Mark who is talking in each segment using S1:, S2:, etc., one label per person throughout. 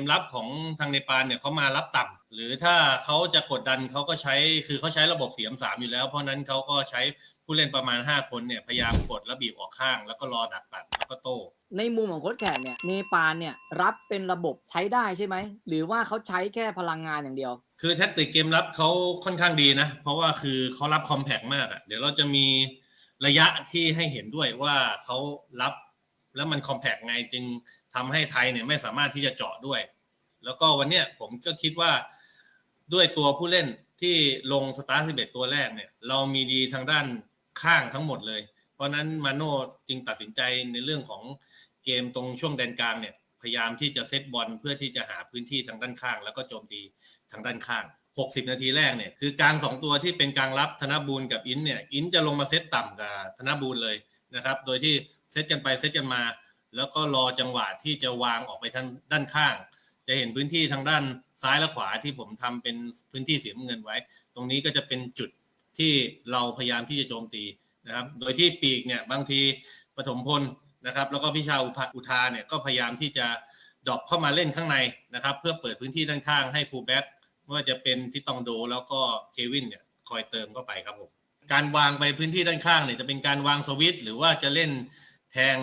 S1: มรับของทางเนปาลเนี่ยเขามารับต่ำหรือถ้าเขาจะกดดันเขาก็ใช้คือเขาใช้ระบบเสียมสามอยู่แล้ว เพราะนั้นเขาก็ใช้ผู้เล่นประมาณ 5 คนเนี่ยพยายามกดแล้วบีบออกข้าง แล้วก็รอดักตัดแล้วก็โต้
S2: ในมุมของโค้ชแขกเนี่ยเนปาลเนี่ยรับเป็นระบบใช้ได้ใช่ไหมหรือว่าเขาใช้แค่พลังงานอย่างเดียว
S1: คือแท็กติกเกมรับเขาค่อนข้างดีนะ เพราะว่าคือเขารับคอมแพกมากอะ่ะเดี๋ยวเราจะมีระยะที่ให้เห็นด้วยว่าเขารับแล้วมันคอมแพกไงจึง ทำให้ไทยเนี่ยไม่สามารถที่จะเจาะด้วย แล้วก็วันเนี้ยผมก็คิดว่าด้วยตัวผู้เล่นที่ลงสตาร์ท11ตัวแรกเนี่ย เรามีดีทางด้านข้างทั้งหมดเลย เพราะนั้นมาโน่จึงตัดสินใจในเรื่องของเกมตรงช่วงแดนกลางเนี่ยพยายามที่จะเซตบอลเพื่อที่จะหาพื้นที่ทางด้านข้าง แล้วก็โจมตีทางด้านข้าง 60 นาทีแรกเนี่ยคือกลางสองตัวที่เป็นกลางรับธนบูลกับอินเนี่ยอินจะลงมาเซตต่ำกับธนบูลเลยนะครับ โดยที่เซตกันไปเซตกันมา แล้วก็รอจังหวะที่จะวางออกไปทางด้านข้าง จะเห็นพื้นที่ทางด้านซ้ายและขวาที่ผมทำเป็นพื้นที่สีน้ำเงินไว้ ตรงนี้ก็จะเป็นจุดที่เราพยายามที่จะโจมตีนะครับ โดยที่ปีกเนี่ยบางทีปฐมพลนะครับ แล้วก็พิชาอุปอุทาเนี่ยก็พยายามที่จะดรอปเข้ามาเล่นข้างในนะครับ เพื่อเปิดพื้นที่ด้านข้างให้ฟูลแบ็กไม่ว่าจะเป็นที่ตองโดแล้วก็เควินเนี่ยคอยเติมเข้าไปครับผมการวางไปพื้นที่ด้านข้างเนี่ยจะเป็นการวางสวิตหรือว่าจะเล่นแทง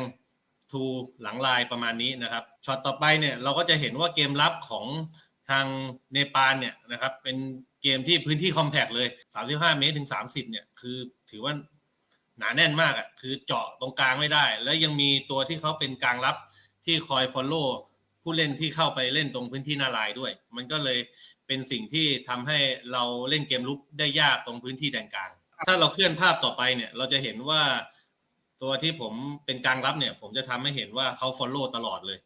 S1: ทูหลังลายประมาณนี้นะครับช็อตต่อไปเนี่ยเราก็จะเห็นว่าเกมรับของทางเนปาลเนี่ยนะครับเป็นเกมที่พื้นที่คอมแพกเลย 35 เมตรถึง 30 เนี่ย คือถือว่าหนาแน่นมากอะ่ะคือเจาะตรงกลางไม่ได้ แล้วยังมีตัวที่เขาเป็นกลางรับที่คอยฟอลโล่ผู้เล่นที่เข้าไปเล่นตรงพื้นที่หน้าลายด้วย มันก็เลยเป็นสิ่งที่ทำให้เราเล่นเกมลุกได้ยากตรงพื้นที่แดนกลาง ถ้าเราเคลื่อนภาพต่อไปเนี่ย เราจะเห็นว่า ตัวที่ผมเป็นกลางรับเนี่ย ผมจะทำให้เห็นว่าเขาฟอลโล่ตลอดเลย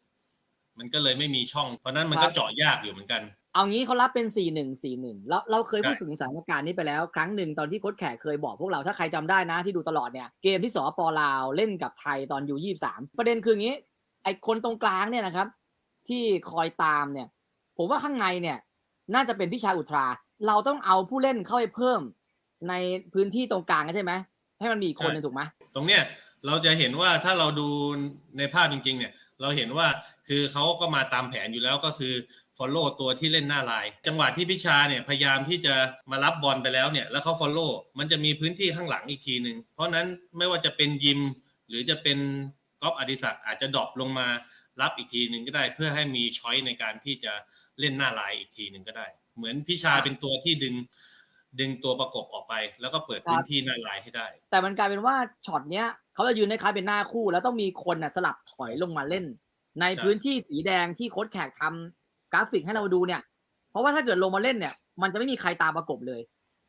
S1: มันก็เลยไม่มีช่อง เพราะนั้นมันก็เจาะยากอยู่เหมือนกัน
S2: เอางี้เขารับเป็น4 1 4 1เราเราเคย
S1: ใช่
S2: พูดถึงสถานการณ์นี้ไปแล้ว ครั้งหนึ่งตอนที่โค้ชแขกเคยบอกพวกเราถ้าใครจำได้นะที่ดูตลอดเนี่ยเกมที่สปลาวเล่นกับไทยตอนอยู่23ประเด็นคืออย่างนี้ ไอคนตรงกลางเนี่ยนะครับ ที่คอยตามเนี่ย ผมว่าข้างในเนี่ย น่าจะเป็นพิชาอุทรา เราต้องเอาผู้เล่นเข้าไปเพิ่มในพื้นที่ตรงกลางใช่ไหมให้มันมีอีกคนหนึงถูกไหม
S1: ตรงเนี้ย เราจะเห็นว่าถ้าเราดูในภาพจริง ๆ เนี่ย เราเห็นว่าคือเขาก็มาตามแผนอยู่แล้วก็คือ follow ตัวที่เล่นหน้าลาย จังหวะที่พิชาเนี่ยพยายามที่จะมารับบอลไปแล้วเนี่ยแล้วเขา follow มันจะมีพื้นที่ข้างหลังอีกทีหนึ่งเพราะนั้นไม่ว่าจะเป็นยิม หรือจะเป็นก๊อฟอดิศักดิ์อาจจะดรอปลงมารับอีกทีหนึ่งก็ได้ เพื่อให้มีช้อยในการที่จะเล่นหน้าลายอีกทีหนึ่งก็ได้ เหมือนพิชาเป็นตัวที่ดึง ดึงตัวประกบออกไป แล้วก็เปิดพื้นที่หน้าลายให้ได้
S2: แต่มันกลายเป็นว่าช็อตเนี้ยเขาจะยืนในคล้ายเป็นหน้าคู่ แล้วต้องมีคนน่ะสลับถอยลงมาเล่น ใน
S1: ใช่
S2: พื้นที่สีแดงที่โค้ชแขกทำกราฟิกให้เราดูเนี่ย เพราะว่าถ้าเกิดลงมาเล่นเนี่ย มันจะไม่มีใครตามประกบเลย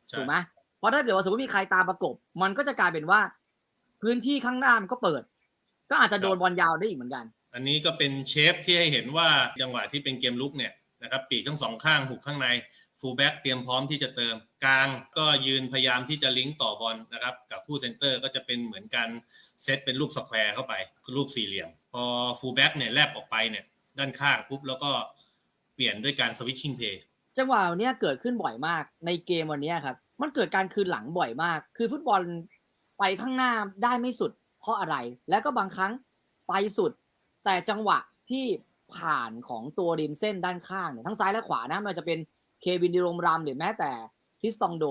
S1: ใช่
S2: ถูกไหมเพราะถ้าเกิดว่าสมมติมีใครตามประกบ มันก็จะกลายเป็นว่า พื้นที่ข้างหน้ามันก็เปิด ก็อาจจะโดนบอลยาวได้อีกเหมือนกัน
S1: อันนี้ก็เป็นเชฟที่ให้เห็นว่าจังหวะที่เป็นเกมลุกเนี่ย นะครับปีกทั้งสองข้างหุกข้างในฟูลแบ็กเตรียมพร้อมที่จะเติมกลางก็ยืนพยายามที่จะลิงก์ต่อบอลนะครับ กับคู่เซนเตอร์ก็จะเป็นเหมือนการเซตเป็นรูปสแควร์เข้าไปคือรูปสี่เหลี่ยม พอฟูลแบ็กเนี่ยแลบออกไปเนี่ยด้านข้างปุ๊บแล้วก็เปลี่ยนด้วยการสวิตชิ่งเพย์
S2: จังหวะเนี้ยเกิดขึ้นบ่อยมากในเกมวันนี้ครับ มันเกิดการคืนหลังบ่อยมาก คือฟุตบอลไปข้างหน้าได้ไม่สุด เพราะอะไร แล้วก็บางครั้งไปสุด แต่จังหวะที่ ผ่านของตัวริมเส้นด้านข้างเนี่ยทั้งซ้ายและขวานะไมันจะเป็นเควินดิโรมรามหรือแม้แต่คริสตองโด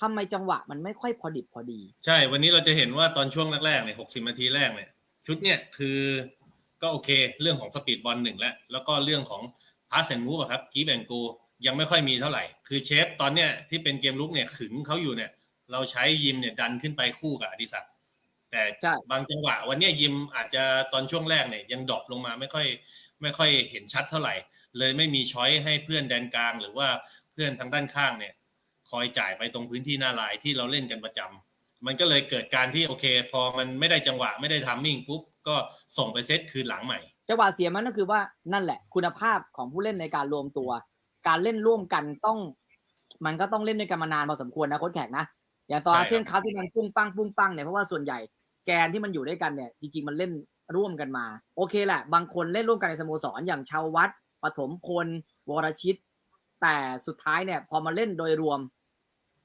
S2: ทำไมจังหวะมันไม่ค่อยพอดิบพอดี
S1: ใช่ วันนี้เราจะเห็นว่าตอนช่วงแรกๆเนี่ยหกสิบนาทีแรกเนี่ย ชุดเนี่ยคือก็โอเค เรื่องของสปีดบอลหนึ่งแล้วแล้วก็เรื่องของพาสเซนมูฟอะครับกีแบนโกยังไม่ค่อยมีเท่าไหร่ คือเชฟตอนเนี้ยที่เป็นเกมลุกเนี่ยขึงเขาอยู่เนี่ย เราใช้ยิมเนี่ยดันขึ้นไปคู่กับอดิศักดิ์แต่
S2: ใช่
S1: บางจังหวะ วันเนี้ยยิมอาจจะตอนช่วงแรกเนี่ยยังดรอปลงมาไม่ค่อย ไม่ค่อยเห็นชัดเท่าไหร่ เลยไม่มีช้อยให้เพื่อนแดนกลาง หรือว่าเพื่อนทางด้านข้างเนี่ย คอยจ่ายไปตรงพื้นที่หน้าลายที่เราเล่นกันประจำมันก็เลยเกิดการที่โอเค พอมันไม่ได้จังหวะไม่ได้ทัมมิ่งปุ๊บก็ส่งไปเซตคืนหลังใหม่
S2: จังหวะเสียมันก็คือว่านั่นแหละ คุณภาพของผู้เล่นในการรวมตัว การเล่นร่วมกันต้อง มันก็ต้องเล่นด้วยกันมานานพอสมควรนะโค้ชแขกนะอย่างตอน
S1: ใช่
S2: อาเซียน
S1: ครับ
S2: คัพที่มันปุ้งปังปุ้งปังเนี่ยเพราะว่าส่วนใหญ่แกนที่มันอยู่ด้วยกันเนี่ยจริงๆมันเล่น ร่วมกันมา โอเคแหละ บางคนเล่นร่วมกันในสโมสรอย่างชาววัดปฐมพลวรชิต แต่สุดท้ายเนี่ย พอมาเล่นโดยรวม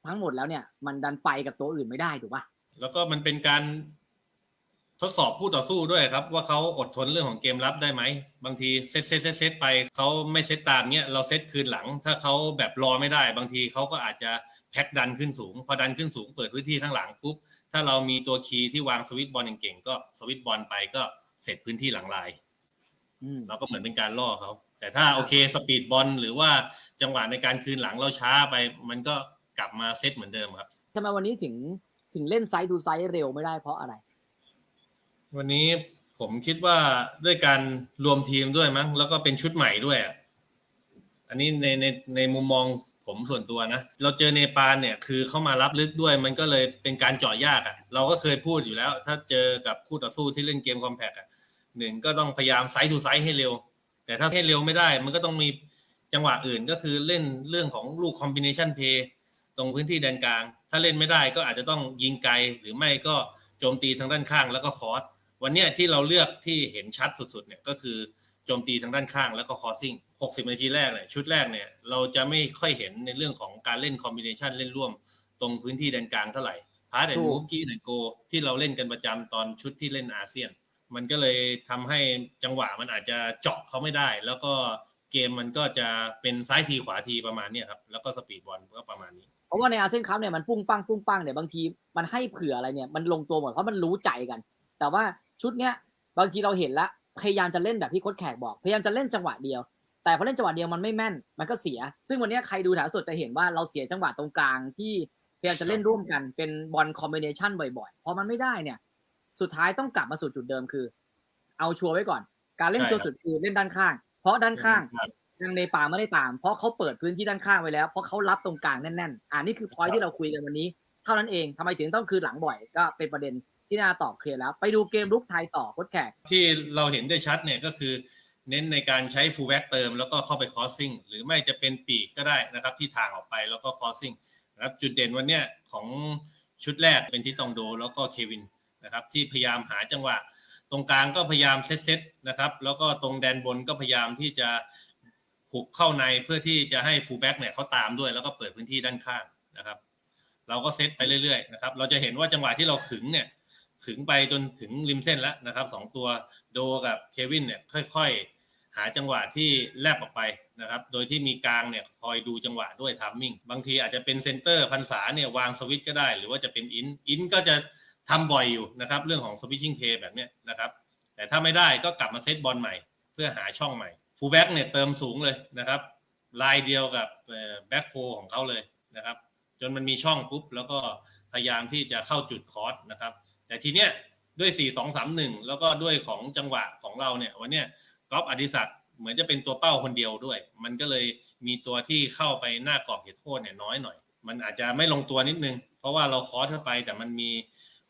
S2: ทั้งหมดแล้วเนี่ย มันดันไปกับตัวอื่นไม่ได้ถูกปะ
S1: แล้วก็มันเป็นการ ทดสอบคู่ต่อสู้ด้วยครับ ว่าเขาอดทนเรื่องของเกมรับได้ไหม บางทีเซตเซตเซตเซตไปเขาไม่เซตตามเนี้ยเราเซตคืนหลัง ถ้าเขาแบบรอไม่ได้ บางทีเขาก็อาจจะแพ็กดันขึ้นสูง พอดันขึ้นสูงเปิดพื้นที่ข้างหลังปุ๊บถ้าเรามีตัวคีย์ที่วางสวิตช์บอลเก่งๆก็สวิตช์บอลไปก็เสร็จพื้นที่หลังลาย
S2: อืม
S1: เราก็เหมือนเป็นการล่อเขาแต่ถ้าโอเคสปีดบอลหรือว่าจังหวะในการคืนหลังเราช้าไป มันก็กลับมาเซตเหมือนเดิมครับ
S2: ทำไมวันนี้ถึงถึงเล่นไซด์ดูไซด์เร็วไม่ได้เพราะอะไร
S1: วันนี้ผมคิดว่าด้วยการรวมทีมด้วยมั้งแล้วก็เป็นชุดใหม่ด้วยอะอันนี้ในในในมุมมองผมส่วนตัวนะ เราเจอเนปาลเนี่ยคือเข้ามารับลึกด้วย มันก็เลยเป็นการเจาะยากอะ่ะ เราก็เคยพูดอยู่แล้ว ถ้าเจอกับคู่ต่อสู้ที่เล่นเกมคอมแพคอะหนึ่งก็ต้องพยายามไซส์ดูไซส์ให้เร็ว แต่ถ้าให้เร็วไม่ได้ มันก็ต้องมีจังหวะอื่นก็คือเล่นเรื่องของลูกคอมบิเนชันเพย์ตรงพื้นที่แดนกลาง ถ้าเล่นไม่ได้ก็อาจจะต้องยิงไกลหรือไม่ก็โจมตีทางด้านข้างแล้วก็คอร์ส วันเนี้ยที่เราเลือกที่เห็นชัดสุดๆเนี่ยก็คือโจมตีทางด้านข้างแล้วก็คอร์ซิ่ง60 นาทีแรกเนี่ยชุดแรกเนี่ยเราจะไม่ค่อยเห็นในเรื่องของการเล่นคอมบิเนชันเล่นร่วมตรงพื้นที่แดนกลางเท่าไหร่พาร์ตแอน
S2: ถู
S1: ด์
S2: ก
S1: มูฟกี้แอนด์โกที่เราเล่นกันประจำตอนชุดที่เล่นอาเซียน มันก็เลยทำให้จังหวะมันอาจจะเจาะเขาไม่ได้ แล้วก็เกมมันก็จะเป็นซ้ายทีขวาทีประมาณเนี้ยครับแล้วก็สปีดบอลก็ประมาณนี้
S2: เพราะว่าในอาเซียนคัพเนี่ยมันปุ้งปังปุ้งปังเนี่ยบางทีมันให้เผื่ออะไรเนี่ยมันลงตัวหมดเพราะมันรู้ใจกัน แต่ว่า ชุดเนี้ยบางทีเราเห็นแล้วพยายามจะเล่นแบบที่โค้ชแขกบอก พยายามจะเล่นจังหวะเดียว แต่พอเล่นจังหวะเดียวมันไม่แม่น มันก็เสีย ซึ่งวันนี้ใครดูถ่ายสดจะเห็นว่าเราเสียจังหวะตรงกลางที่พยายามจะเล่นร่วมกันเป็นบอลคอมบิเนชันบ่อยๆ พอมันไม่ได้เนี่ย สุดท้ายต้องกลับมาสู่จุดเดิมคือ เอาชัวร์ไว้ก่อน การเล่น
S1: ชั
S2: วร์สุดคือเล่นด้านข้าง เพราะด้านข้าง
S1: ครั
S2: งเนปาไม่ได้ตาม เพราะเขาเปิดพื้นที่ด้านข้างไว้แล้ว เพราะเขารับตรงกลางแน่นๆ อ่านี่คือพอยที่เราคุยกันวันนี้ เท่านั้นเองทำไมถึงต้องคืนหลังบ่อยก็เป็นประเด็น ที่นาตอบเคลียร์แล้ว ไปดูเกมลุกไทยต่อโค้ชแขก
S1: ที่เราเห็นได้ชัดเนี่ยก็คือ เน้นในการใช้ฟูลแบ็กเติม แล้วก็เข้าไปคอสซิ่งหรือไม่จะเป็นปีกก็ได้นะครับ ที่ทางออกไปแล้วก็คอสซิ่งนะครับจุดเด่นวันเนี้ยของชุดแรกเป็นที่ตองโด แล้วก็เควินนะครับ ที่พยายามหาจังหวะ ตรงกลางก็พยายามเซตเซตนะครับ แล้วก็ตรงแดนบนก็พยายามที่จะหุกเข้าในเพื่อที่จะให้ฟูลแบ็กเนี่ยเขาตามด้วย แล้วก็เปิดพื้นที่ด้านข้างนะครับ เราก็เซตไปเรื่อยๆนะครับ เราจะเห็นว่าจังหวะที่เราขึงเนี่ย ขึงไปจนถึงริมเส้นแล้วนะครับสองตัวโดกับเควินเนี่ยค่อยๆ หาจังหวะที่แลบออกไปนะครับ โดยที่มีกลางเนี่ยคอยดูจังหวะด้วยทัมมิ่ง บางทีอาจจะเป็นเซนเตอร์พันษาเนี่ยวางสวิตก็ได้ หรือว่าจะเป็นอิน อินก็จะทำบ่อยอยู่นะครับ เรื่องของสวิตชิ่งเพย์แบบเนี้ยนะครับ แต่ถ้าไม่ได้ก็กลับมาเซตบอลใหม่ เพื่อหาช่องใหม่ฟูลแบ็กเนี่ยเติมสูงเลยนะครับลายเดียวกับแบ็กโฟของเขาเลยนะครับ จนมันมีช่องปุ๊บแล้วก็พยายามที่จะเข้าจุดคอร์สนะครับ แต่ทีเนี้ยด้วย4 2 3 1แล้วก็ด้วยของจังหวะของเราเนี่ย วันเนี้ยกอล์ฟอดิศักดิ์เหมือนจะเป็นตัวเป้าคนเดียวด้วย มันก็เลยมีตัวที่เข้าไปหน้ากรอบเขตโทษเนี่ยน้อยหน่อย มันอาจจะไม่ลงตัวนิดนึง เพราะว่าเราคอร์สเข้าไปแต่มันมี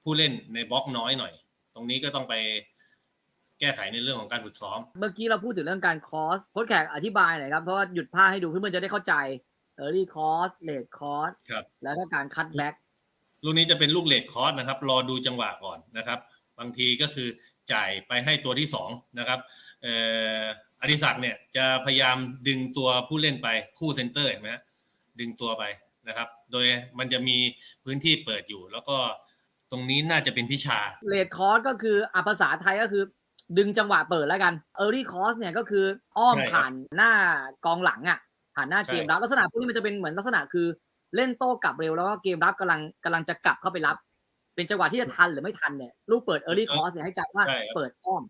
S1: ผู้เล่นในบล็อกน้อยหน่อย ตรงนี้ก็ต้องไปแก้ไขในเรื่องของการฝึกซ้อม
S2: เมื่อกี้เราพูดถึงเรื่องการคอสโค้ชแขกอธิบายหน่อยครับ เพราะว่าหยุดภาพให้ดูเพื่อมันจะได้เข้าใจเออรี่คอสเลดคอส
S1: ครับ
S2: แล้วก็การคัดแบ็ก
S1: ลูกนี้จะเป็นลูกเลดคอร์สนะครับ รอดูจังหวะก่อนนะครับ บางทีก็คือจ่ายไปให้ตัวที่สองนะครับเอ่ออดิศักดิ์เนี่ยจะพยายามดึงตัวผู้เล่นไปคู่เซนเตอร์เห็นไหมฮะดึงตัวไปนะครับ โดยมันจะมีพื้นที่เปิดอยู่ แล้วก็ตรงนี้น่าจะเป็นพิชา
S2: เลดคอสก็คืออะภาษาไทยก็คือ ดึงจังหวะเปิดแล้วกันเออรี่คอสเนี่ยก็คืออ้อม
S1: ใช่ครับ
S2: ผ่านหน้ากองหลังอะผ่านหน้าเกม
S1: ใช่
S2: รับลักษณะพวกนี้มันจะเป็นเหมือนลักษณะคือ เล่นโต้กลับเร็วแล้วก็เกมรับกำลังกำลังจะกลับเข้าไปรับ เป็นจังหวะที่จะทันหรือไม่ทันเนี่ยลูกเปิดเออรี่คอสเนี่ยให้จำว่า
S1: ใช่ครับ
S2: เปิดอ้อม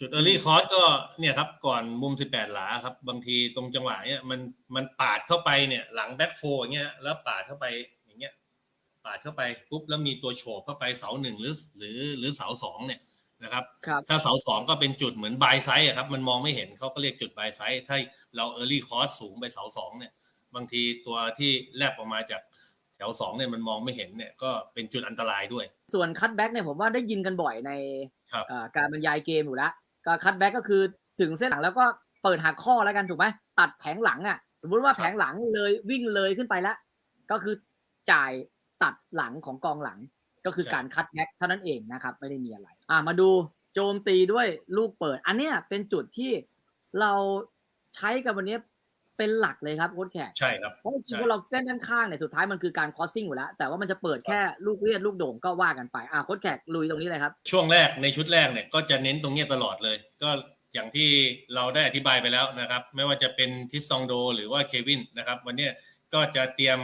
S1: จุด Early c o r s ก็เนี่ยครับ ก่อนมุม18หลาครับ บางทีตรงจังหวะเนี่ยมันมันปาดเข้าไปเนี่ย หลังแบ็คโฟอย่างเงี้ยแล้วปาดเข้าไปอย่างเงี้ย ปาดเข้าไปปุ๊บแล้วมีตัวโฉบเข้าไปเสาหนึ่งหรือ หรือหรือเสาสองเนี่ยนะครับ
S2: ครับ
S1: ถ้าเสาสองก็เป็นจุดเหมือนบายไซส์ครับ มันมองไม่เห็นเขาก็เรียกจุดบายไซส์ถ้าเรา Early c o r s สูงไปเสาสองเนี่ย บางทีตัวที่แลบออกมาจากแถวสองเนี่ยมันมองไม่เห็นเนี่ยก็เป็นจุดอันตรายด้วย
S2: ส่วนคัตแบ็กเนี่ยผมว่าได้ยินกันบ่อยใน
S1: ครับ
S2: เอ่อการบรรยายเกมอยู่แล้วก็คัตแบ็กก็คือถึงเส้นหลังแล้วก็เปิดหักข้อแล้วกันถูกไหมตัดแผงหลังอะ สมมุติว่า
S1: ครับ
S2: แผงหลังเลยวิ่งเลยขึ้นไปแล้วก็คือจ่ายตัดหลังของกองหลังก็คือการคัตแบ็กเท่านั้นเองนะครับไม่ได้มีอะไร อ่ามาดูโจมตีด้วยลูกเปิด อันเนี้ยเป็นจุดที่เราใช้กันวันนี้ เป็นหลักเลยครับโค้ชแขก
S1: ใช่ครับ
S2: เพราะจริง
S1: ใช่
S2: ๆพอเราเล่นด้านข้างเนี่ยสุดท้ายมันคือการคอสซิ่งอยู่แล้ว แต่ว่ามันจะเปิดแค่ลูกเลียดลูกโด่งก็ว่ากันไปอะโค้ชแขกลุยตรงนี้เลยครับ
S1: ช่วงแรกในชุดแรกเนี่ยก็จะเน้นตรงเนี้ยตลอดเลย ก็อย่างที่เราได้อธิบายไปแล้วนะครับ ไม่ว่าจะเป็นทิสตองโด หรือว่าเควินนะครับ วันเนี้ยก็จะเตรียม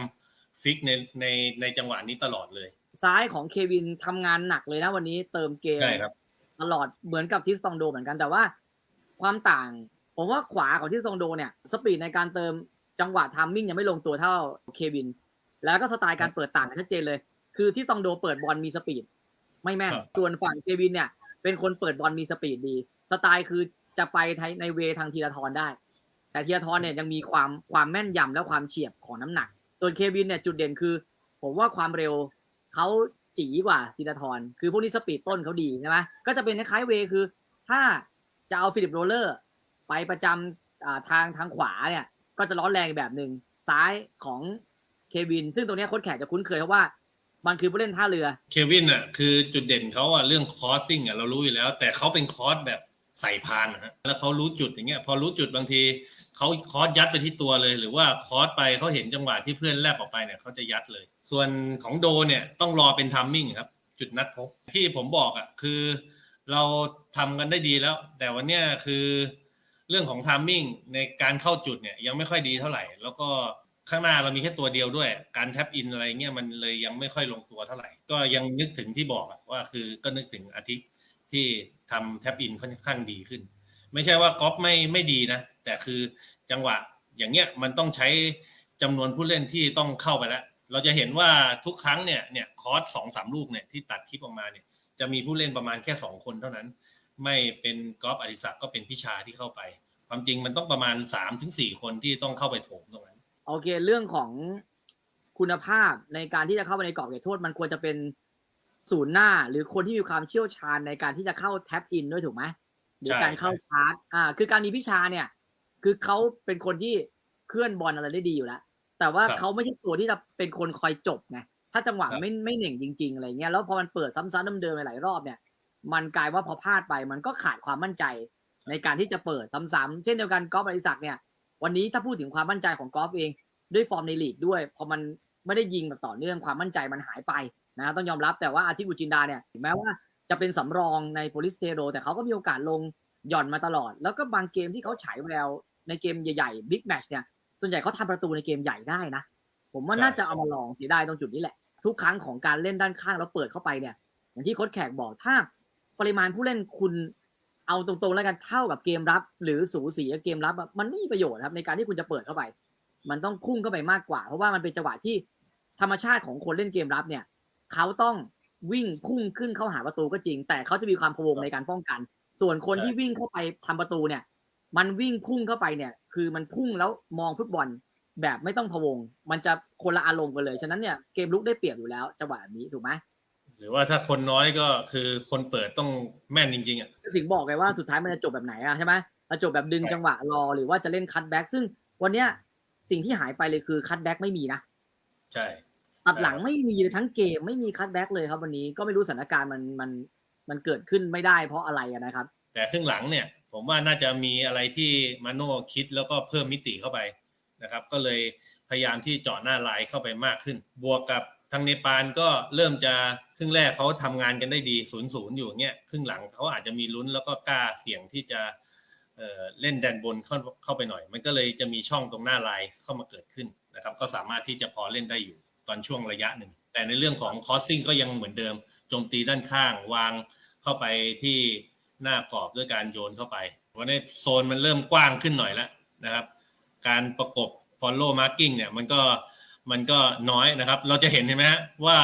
S1: ฟิกในในในจังหวะนี้ตลอดเลย
S2: ซ้ายของเควินทำงานหนักเลยนะวันนี้เติมเกม
S1: ใช่ครับ
S2: ตลอดเหมือนกับทิสตองโดเหมือนกันแต่ว่าความต่าง ผมว่าขวาของทิสตองโดเนี่ยสปีดในการเติมจังหวะทามมิ่งยังไม่ลงตัวเท่าเควิน แล้วก็สไตล์การเปิดต่างกันชัดเจนเลย คือทิสตองโดเปิดบอลมีสปีด ไม่แม่น
S1: ครับ
S2: ส่วนฝั่งเควินเนี่ย เป็นคนเปิดบอลมีสปีดดี สไตล์คือจะไปในเวทางทีละทอนได้ แต่ทีละทอนเนี่ยยังมีความความแม่นยำและความเฉียบของน้ำหนัก ส่วนเควินเนี่ยจุดเด่นคือ ผมว่าความเร็วเขาจีกว่าทีละทอนคือพวกนี้สปีดต้นเขาดีใช่ไหมก็จะเป็นคล้ายๆเวย์คือถ้าจะเอาฟิลิปโรลเลอร์ ไปประจำทางทางขวาเนี่ย ก็จะร้อนแรงอีกแบบหนึ่งซ้ายของเควิน ซึ่งตรงนี้โค้ชแขกจะคุ้นเคยเพราะว่ามันคือผู้เล่นท่าเรือ
S1: เควินอะคือจุดเด่นเขาอะเรื่องคอร์สซิ่งอะเรารู้อยู่แล้ว แต่เขาเป็นคอร์สแบบใส่พานนะฮะแล้วเขารู้จุดอย่างเงี้ย พอรู้จุดบางทีเขาคอร์สยัดไปที่ตัวเลย หรือว่าคอร์สไปเขาเห็นจังหวะที่เพื่อนแลบออกไปเนี่ยเขาจะยัดเลย ส่วนของโดเนี่ยต้องรอเป็นทัมมิ่งครับ จุดนัดพบที่ผมบอกอะคือ เราทำกันได้ดีแล้ว แต่วันเนี้ยคือ เรื่องของทัมมิ่งในการเข้าจุดเนี่ยยังไม่ค่อยดีเท่าไหร่ แล้วก็ข้างหน้าเรามีแค่ตัวเดียวด้วย การแท็บอินอะไรเงี้ยมันเลยยังไม่ค่อยลงตัวเท่าไหร่ ก็ยังนึกถึงที่บอกว่าคือก็นึกถึงอาทิตย์ที่ทำแท็บอินค่อนข้างดีขึ้น ไม่ใช่ว่าก๊อปไม่ไม่ดีนะ แต่คือจังหวะอย่างเงี้ยมันต้องใช้จำนวนผู้เล่นที่ต้องเข้าไปแล้ว เราจะเห็นว่าทุกครั้งเนี่ยเนี่ยคอร์สสองสามลูกเนี่ยที่ตัดคลิปออกมาเนี่ยจะมีผู้เล่นประมาณแค่สองคนเท่านั้น ไม่เป็นกอล์ฟอดิศักดิ์ก็เป็นพิชาที่เข้าไป ความจริงมันต้องประมาณสามถึงสี่คนที่ต้องเข้าไปโถมตรงนั้น
S2: โอเค เรื่องของคุณภาพในการที่จะเข้าไปในกรอบเขตโทษ มันควรจะเป็นศูนย์หน้า หรือคนที่มีความเชี่ยวชาญในการที่จะเข้าแท็บอินด้วยถูกไหมหรือ
S1: ใช่
S2: การเข้าชาร์จอ่า คือการมีพิชาเนี่ย คือเขาเป็นคนที่เคลื่อนบอลอะไรได้ดีอยู่แล้วแต่ว่า
S1: ครับ
S2: เขาไม่ใช่ตัวที่จะเป็นคนคอยจบไงถ้าจังหวะ
S1: ครับ
S2: ไม่ไม่เหน่งจริง ๆอะไรเงี้ยแล้วพอมันเปิดซ้ำๆเดิมๆหลายรอบเนี่ย มันกลายว่าพอพลาดไป มันก็ขาดความมั่นใจในการที่จะเปิดซ้ำๆเช่นเดียวกันกอล์ฟอริศักเนี่ย วันนี้ถ้าพูดถึงความมั่นใจของกอล์ฟเองด้วยฟอร์มในลีกด้วยพอมันไม่ได้ยิงแบบต่อเนื่องความมั่นใจมันหายไปนะต้องยอมรับแต่ว่าอาทิตย์บุจินดาเนี่ยถึงแม้ว่าจะเป็นสำรองในโพลิสเทโร แต่เขาก็มีโอกาสลงหย่อนมาตลอด แล้วก็บางเกมที่เขาฉายแววในเกมใหญ่ๆบิ๊กแมชเนี่ยส่วนใหญ่เขาทำประตูในเกมใหญ่ได้นะ ผมว่าน่าจะเอามาลองเสียดายตรงจุดนี้แหละ ทุกครั้งของการเล่นด้านข้างแล้วเปิดเข้าไปเนี่ย อย่างที่โค้ชแขกบอกถ้า ปริมาณผู้เล่นคุณเอาตรงๆแล้วกันเท่ากับเกมรับ หรือสูสีกับเกมรับมันไม่มีประโยชน์ครับในการที่คุณจะเปิดเข้าไป มันต้องพุ่งเข้าไปมากกว่า เพราะว่ามันเป็นจังหวะที่ธรรมชาติของคนเล่นเกมรับเนี่ยเขาต้องวิ่งพุ่งขึ้นเข้าหาประตูก็จริง แต่เขาจะมีความพะวงในการป้องกัน ส่วนคนที่วิ่งเข้าไปทำประตูเนี่ย มันวิ่งพุ่งเข้าไปเนี่ย คือมันพุ่งแล้วมองฟุตบอลแบบไม่ต้องพะวง มันจะคนละอารมณ์กันเลยฉะนั้นเนี่ยเกมลุกได้เปรียบอยู่แล้วจังหวะแบบนี้ถูกไหม
S1: หรือว่าถ้าคนน้อยก็คือคนเปิดต้องแม่นจริงๆอะ
S2: ก็ถึงบอกไงว่าสุดท้ายมันจะจบแบบไหนอะใช่ไหมจะจบแบบดึง
S1: ใช่
S2: จังหวะรอหรือว่าจะเล่นคัตแบ็กซึ่งวันเนี้ยสิ่งที่หายไปเลยคือคัตแบ็กไม่มีนะ
S1: ใช่
S2: ตัดหลัง
S1: ใช่ครับ
S2: ไม่มีเลยทั้งเกมไม่มีคัตแบ็กเลยครับวันนี้ก็ไม่รู้สถานการณ์มันมันมันเกิดขึ้นไม่ได้เพราะอะไรอะนะครับ
S1: แต่ครึ่งหลังเนี่ย ผมว่าน่าจะมีอะไรที่มาโน่คิดแล้วก็เพิ่มมิติเข้าไปนะครับ ก็เลยพยายามที่เจาะหน้าลายเข้าไปมากขึ้น บวกกับ ทางเนปาลก็เริ่มจะครึ่งแรกเขาทำงานกันได้ดีศูนย์ศูนย์อยู่เงี้ยครึ่งหลังเขาอาจจะมีลุ้นแล้วก็กล้าเสี่ยงที่จะเเล่นแดนบนเข้าเข้าไปหน่อย มันก็เลยจะมีช่องตรงหน้าลายเข้ามาเกิดขึ้นนะครับ ก็สามารถที่จะพอเล่นได้อยู่ตอนช่วงระยะหนึ่ง แต่ในเรื่องของคอสซิ่งก็ยังเหมือนเดิมโจมตีด้านข้างวางเข้าไปที่หน้ากรอบด้วยการโยนเข้าไปวันนี้โซนมันเริ่มกว้างขึ้นหน่อยแล้วนะครับ การประกบ follow marking เนี่ยมันก็ มันก็น้อยนะครับ เราจะเห็นเห็นไหมฮะว่า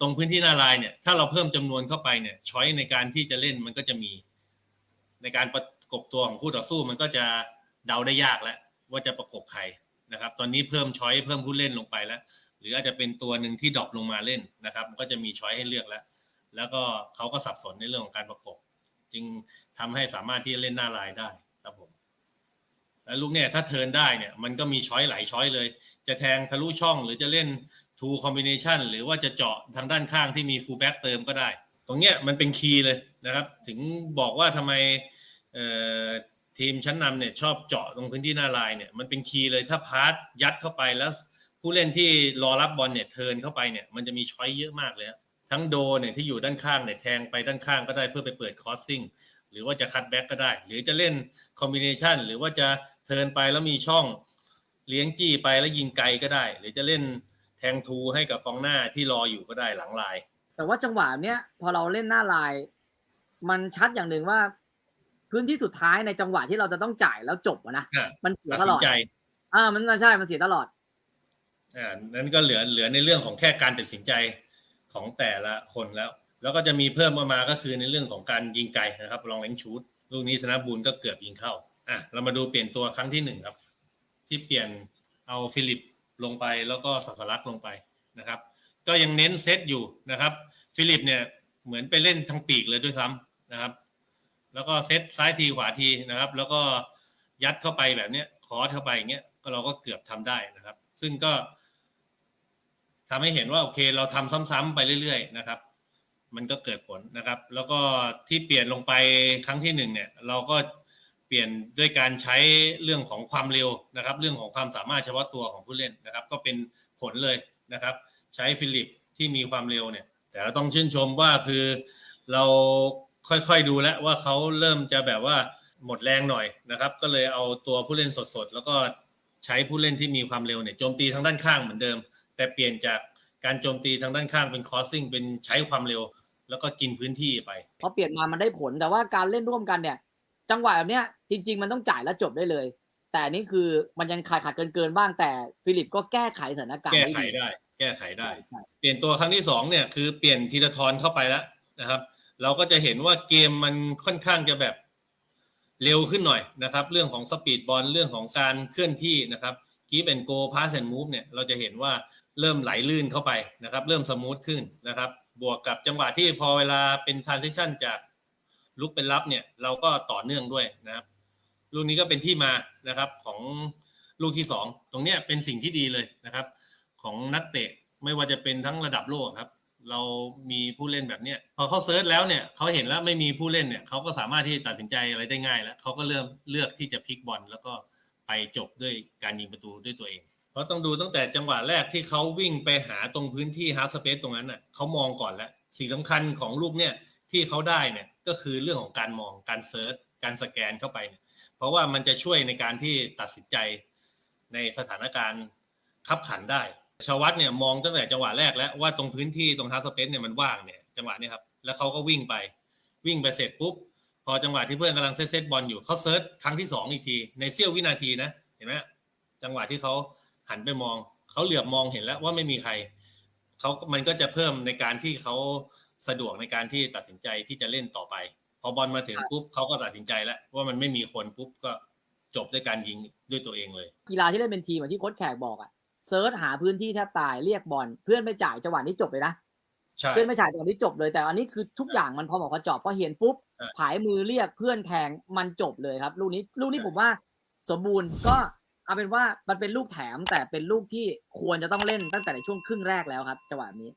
S1: ตรงพื้นที่หน้าลายเนี่ยถ้าเราเพิ่มจำนวนเข้าไปเนี่ยช้อยในการที่จะเล่นมันก็จะมี ในการประกบตัวของคู่ต่อสู้มันก็จะเดาได้ยากแล้วว่าจะประกบใครนะครับ ตอนนี้เพิ่มช้อยเพิ่มผู้เล่นลงไปแล้ว หรืออาจจะเป็นตัวหนึ่งที่ดรอปลงมาเล่นนะครับ มันก็จะมีช้อยให้เลือกแล้ว แล้วก็เขาก็สับสนในเรื่องของการประกบ จึงทำให้สามารถที่จะเล่นหน้าลายได้ แล้วลูกเนี่ยถ้าเทินได้เนี่ยมันก็มีช้อยหลายช้อยเลย จะแทงทะลุช่องหรือจะเล่น two combination หรือว่าจะเจาะทางด้านข้างที่มี full back เติมก็ได้ ตรงเนี้ยมันเป็นคีย์เลยนะครับ ถึงบอกว่าทำไมเอ่อทีมชั้นนำเนี่ยชอบเจาะตรงพื้นที่หน้าลายเนี่ยมันเป็นคีย์เลยถ้าพาสยัดเข้าไปแล้ว ผู้เล่นที่รอรับบอลเนี่ยเทินเข้าไปเนี่ยมันจะมีช้อยเยอะมากเลยทั้งโดเนี่ยที่อยู่ด้านข้างเนี่ยแทงไปด้านข้างก็ได้เพื่อไปเปิดคอสซิ่ง หรือว่าจะคัตแบ็กก็ได้ หรือจะเล่นคอมบิเนชันหรือว่าจะเทิร์นไปแล้วมีช่องเลี้ยงจี้ไปแล้วยิงไกลก็ได้ หรือจะเล่นแทงทูให้กับกองหน้าที่รออยู่ก็ได้หลังลาย
S2: แต่ว่าจังหวะเนี้ยพอเราเล่นหน้าลาย มันชัดอย่างหนึ่งว่า พื้นที่สุดท้ายในจังหวะที่เราจะต้องจ่ายแล้วจบอะนะ
S1: อะ
S2: มันเสีย
S1: ตัด
S2: ตล
S1: สิ
S2: อนด
S1: ใจ
S2: อ่ามันใช่มันเสียตลอด
S1: อ่านั้นก็เหลือเหลือในเรื่องของแค่การตัดสินใจของแต่ละคนแล้ว แล้วก็จะมีเพิ่มมามาก็คือในเรื่องของการยิงไกลนะครับ ลองเล้งชูดลูกนี้ธนบูลก็เกือบยิงเข้าอะเรามาดูเปลี่ยนตัวครั้งที่หนึ่งครับ ที่เปลี่ยนเอาฟิลิปลงไปแล้วก็สัสลักลงไปนะครับ ก็ยังเน้นเซตอยู่นะครับ ฟิลิปเนี่ยเหมือนไปเล่นทั้งปีกเลยด้วยซ้ำนะครับ แล้วก็เซตซ้ายทีขวาทีนะครับ แล้วก็ยัดเข้าไปแบบเนี้ยขอเข้าไปอย่างเงี้ยก็เราก็เกือบทำได้นะครับ ซึ่งก็ทำให้เห็นว่าโอเค เราทำซ้ำๆไปเรื่อยๆนะครับ มันก็เกิดผลนะครับ แล้วก็ที่เปลี่ยนลงไปครั้งที่หนึ่งเนี่ย เราก็เปลี่ยนด้วยการใช้เรื่องของความเร็วนะครับ เรื่องของความสามารถเฉพาะตัวของผู้เล่นนะครับ ก็เป็นผลเลยนะครับ ใช้ฟิลิปที่มีความเร็วเนี่ย แต่เราต้องชื่นชมว่าคือเราค่อยๆดูแล้วว่าเขาเริ่มจะแบบว่าหมดแรงหน่อยนะครับ ก็เลยเอาตัวผู้เล่นสดๆ แล้วก็ใช้ผู้เล่นที่มีความเร็วเนี่ยโจมตีทางด้านข้างเหมือนเดิม แต่เปลี่ยนจากการโจมตีทางด้านข้างเป็นคอสซิ่งเป็นใช้ความเร็ว แล้วก็กินพื้นที่ไป
S2: พอเปลี่ยนมามันได้ผลแต่ว่าการเล่นร่วมกันเนี่ย จังหวะแบบเนี้ยจริง ๆ มันต้องจ่ายแล้วจบได้เลย แต่อันนี่คือมันยังขาดขาดเกินเกินๆบ้างแต่ฟิลิปก็แก้ไขสถานการณ์
S1: แก้
S2: ได้
S1: ไข
S2: ดี
S1: ได้ แก้ไขได้
S2: ใช่
S1: เปลี่ยนตัวครั้งที่สองเนี่ยคือเปลี่ยนธีรทรเข้าไปแล้วนะครับ เราก็จะเห็นว่าเกมมันค่อนข้างจะแบบเร็วขึ้นหน่อยนะครับ เรื่องของสปีดบอลเรื่องของการเคลื่อนที่นะครับกีบแอนโกพาสแอนมูฟเนี่ยเราจะเห็นว่าเริ่มไหลลื่นเข้าไปนะครับ เริ่มสมูทขึ้นนะครับ บวกกับจังหวะที่พอเวลาเป็นทรานซิชันจากลุกเป็นรับเนี่ย เราก็ต่อเนื่องด้วยนะครับลูกนี้ก็เป็นที่มานะครับของลูกที่สองตรงเนี้ยเป็นสิ่งที่ดีเลยนะครับ ของนักเตะไม่ว่าจะเป็นทั้งระดับโลกครับ เรามีผู้เล่นแบบเนี้ยพอเขาเซิร์ชแล้วเนี่ยเขาเห็นแล้วไม่มีผู้เล่นเนี่ยเขาก็สามารถที่จะตัดสินใจอะไรได้ง่าย แล้วเขาก็เริ่มเลือกที่จะพลิกบอลแล้วก็ไปจบด้วยการยิงประตูด้วยตัวเอง เพราะต้องดูตั้งแต่จังหวะแรกที่เขาวิ่งไปหาตรงพื้นที่ฮาร์ s สเปซตรงนั้นน่ะเขามองก่อนแล้ว สิ่งสำคัญของลูกเนี่ยที่เขาได้เนี่ยก็คือเรื่องของการมองการเซิร์ชการสแกนเข้าไปเนี่ยเพราะว่ามันจะช่วยในการที่ตัดสินใจในสถานการณ์ขับขันได้ชวัตเนี่ยมองตั้งแต่จังหวะแรกแล้วว่าตรงพื้นที่ตรงฮาร์ s สเปซเนี่ยมันว่างเนี่ยจังหวะนี้ครับแล้วเขาก็วิ่งไปวิ่งไปเสร็จปุ๊บพอจังหวะที่เพื่อนกำลังเซตเซตบอลอยู่เขาเซิร์ชครั้งที่สองอีกทีในเสี้ยววินาทีนะเห็นไหมจังหวะที่เขา หันไปมองเขาเหลือบมองเห็นแล้วว่าไม่มีใครเขามันก็จะเพิ่มในการที่เขาสะดวกในการที่ตัดสินใจที่จะเล่นต่อไป พอบอลมาถึงปุ๊บเขาก็ตัดสินใจแล้ว ว่ามันไม่มีคนปุ๊บก็จบด้วยการยิงด้วยตัวเองเลย
S2: กีฬาที่เล่นเป็นทีมเหมือนที่โค้ชแขกบอกอะเซิร์ชหาพื้นที่แทบตายเรียกบอลเพื่อนไม่จ่ายจังหวะนี้จบเลยนะ
S1: ใช่
S2: เพื่อนไม่จ่ายจังหวะนี้จบเลยแต่อันนี้คือทุกอย่างมันพอเหมาะพอเจอบพอเห็นปุ๊บ
S1: ใช่
S2: ผายมือเรียกเพื่อนแทงมันจบเลยครับลูกนี้ลูกนี้
S1: ใช่
S2: ผมว่าสมบูรณ์ก็ เอาเป็นว่ามันเป็นลูกแถมแต่เป็นลูกที่ควรจะต้องเล่นตั้งแต่ในช่วงครึ่งแรกแล้วครับจังหวะนี้